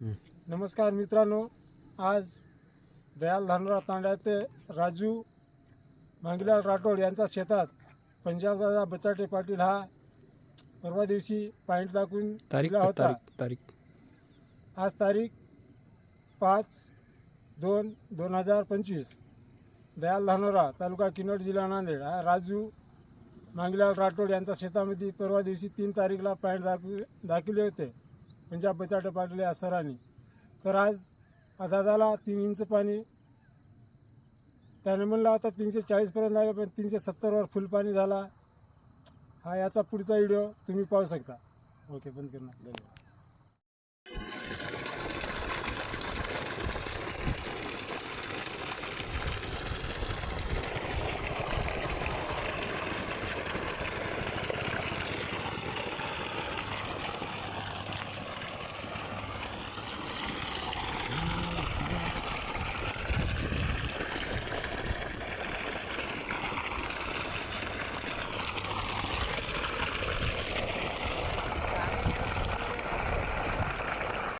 नमस्कार मित्रांनो आज दयाल धानराव तांड्या ते राजू मांगीलाल राठोड यांच्या शेतात पंजाबदादा बचाटे पाटील हा परवा दिवशी पॉईंट दाखवून तारीख दिला होता. तारीख आज तारीख पाच दोन दोन हजार पंचवीस. दयाल धानोरा तालुका किनवट जिल्हा नांदेड. हा राजू मांगीलाल राठोड यांच्या शेतामध्ये परवा दिवशी तीन तारीखला पॉईंट दाखव दाखवले होते. म्हणजे पंजाब बचाटे पाटील या सरांनी तर आज दादाला तीन इंच पाणी त्याने म्हणलं आता तीनशे चाळीसपर्यंत आहे पण तीनशे सत्तरवर फुल पाणी झाला. हा याचा पुढचा व्हिडिओ तुम्ही पाहू शकता. ओके बंद करणार धन्यवाद.